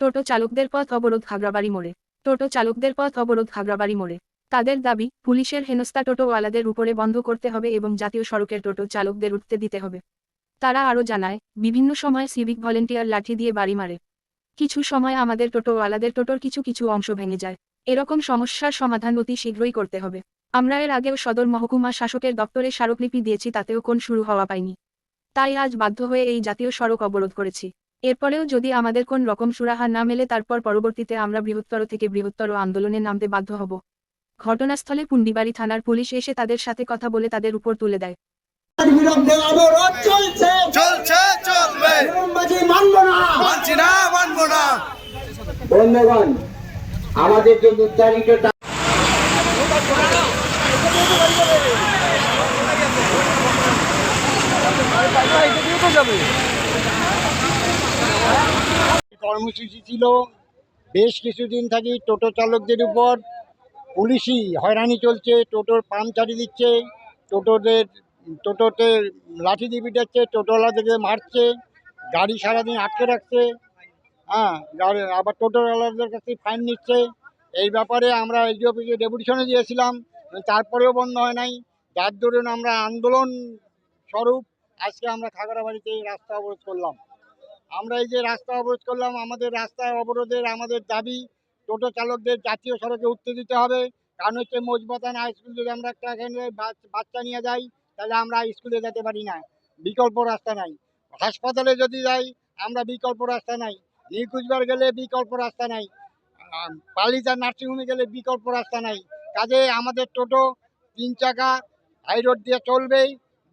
টোটো চালকদের পথ অবরোধ খাগড়াবাড়ি মোড়ে। টোটো চালকদের পথ অবরোধ খাগড়াবাড়ি মোড়ে। তাদের দাবি, পুলিশের হেনস্থা টোটোওয়ালাদের উপরে বন্ধ করতে হবে এবং জাতীয় সড়কের টোটো চালকদের উঠতে দিতে হবে। তারা আরও জানায়, বিভিন্ন সময় সিভিক ভলেন্টিয়ার লাঠি দিয়ে বাড়ি মারে। কিছু সময় আমাদের টোটোওয়ালাদের টোটোর কিছু কিছু অংশ ভেঙে যায়। এরকম সমস্যার সমাধান অতি শীঘ্রই করতে হবে। আমরা এর আগেও সদর মহকুমা শাসকের দপ্তরে স্মারকলিপি দিয়েছি, তাতেও কোন শুরু হওয়া পায়নি তাই আজ বাধ্য হয়ে এই জাতীয় সড়ক অবরোধ করেছি। এরপরেও যদি আমাদের কোন রকম সুরাহা না মেলে তারপর পরবর্তীতে আমরা বৃহত্তর থেকে বৃহত্তর আন্দোলনে নামতে বাধ্য হব। ঘটনাস্থলে পুন্ডিবাড়ি থানার পুলিশ এসে তাদের সাথে কথা বলে তাদের উপর তুলে দেয়। বন্ধুগণ আমাদের যে নির্ধারিত টা- কর্মসূচি ছিল। বেশ কিছুদিন থাকি টোটো চালকদের উপর। পুলিশই হয়রানি চলছে, টোটোর পাম্প চালিয়ে দিচ্ছে, টোটোদের, টোটোতে লাঠি দিয়ে পিটাচ্ছে, টোটোওয়ালাদেরকে মারছে, গাড়ি সারাদিন আটকে রাখছে হ্যাঁ গাড়ি আবার টোটোওয়ালাদের কাছে ফাইন নিচ্ছে। এই ব্যাপারে আমরা এসডি অফিসে ডেপুটেশনে দিয়েছিলাম তারপরেও বন্ধ হয় নাই। যার দরুন আমরা আন্দোলন স্বরূপ আজকে আমরা খাগড়াবাড়িতে রাস্তা অবরোধ করলাম। আমরা এই যে রাস্তা অবরোধ করলাম, আমাদের রাস্তায় অবরোধের আমাদের দাবি, টোটো চালকদের জাতীয় সড়কে উঠতে দিতে হবে। কারণ হচ্ছে মজবাতান হাই স্কুল যদি আমরা একটা এখানে বাচ্চা নিয়ে যাই, তাহলে আমরা স্কুলে যেতে পারি না। বিকল্প রাস্তা নাই। হাসপাতালে যদি যাই, আমরা বিকল্প রাস্তা নাই। নিকুচবার গেলে বিকল্প রাস্তা নাই। পালিতা নার্সিংহোমে গেলে বিকল্প রাস্তা নাই। কাজে আমাদের টোটো তিন চাকা হাই রোড দিয়ে চলবেই।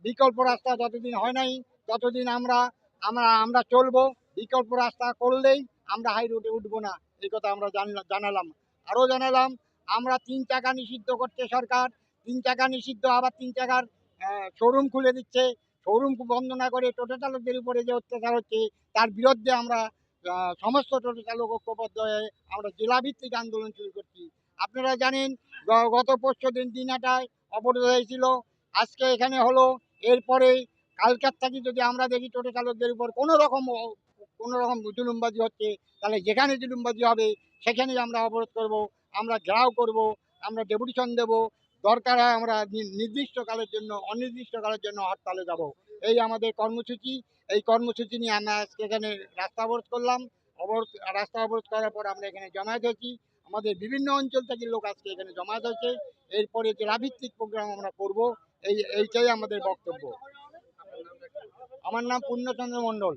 বিকল্প রাস্তা যতদিন হয় নাই, ততদিন আমরা আমরা আমরা চলবো, বিকল্প রাস্তা করলেই আমরা হাই রোডে উঠবো না, এই কথা আমরা জানলা- জানালাম। আরও জানালাম, আমরা তিন চাকা নিষিদ্ধ করছে সরকার, তিন চাকা নিষিদ্ধ, আবার তিন চাকার শোরুম খুলে দিচ্ছে। শোরুম বন্ধ না করে টোটো চালকদের উপরে যে অত্যাচার হচ্ছে, তার বিরুদ্ধে আমরা সমস্ত টোটো চালক ঐক্যবদ্ধ হয়ে আমরা জেলাভিত্তিক আন্দোলন শুরু করছি। আপনারা জানেন গত পরশু দিন দিনাটায় অবরোধ হয়েছিল। আজকে এখানে হলো, এরপরে কালকার থেকে যদি আমরা দেখি টোটো চালকদের উপর কোনো রকম কোনো রকম জুলুমবাজি হচ্ছে, তাহলে যেখানে জুলুমবাজি হবে, সেখানেই আমরা অবরোধ করব, আমরা ঘেরাও করব, আমরা ডেপুটেশন দেব, দরকার হয় আমরা নির্দিষ্টকালের জন্য, অনির্দিষ্টকালের জন্য হরতালে যাব। এই আমাদের কর্মসূচি, এই কর্মসূচি নিয়ে আমরা আজকে এখানে রাস্তা অবরোধ করলাম। অবরোধ, রাস্তা অবরোধ করার পর আমরা এখানে জমায়েত হয়েছি। আমাদের বিভিন্ন অঞ্চল থেকে লোক আজকে এখানে জমায়েত হয়েছে। এরপরে জেলাভিত্তিক প্রোগ্রাম আমরা করব, এই, এইটাই আমাদের বক্তব্য। আমার নাম পূর্ণচন্দ্র মণ্ডল।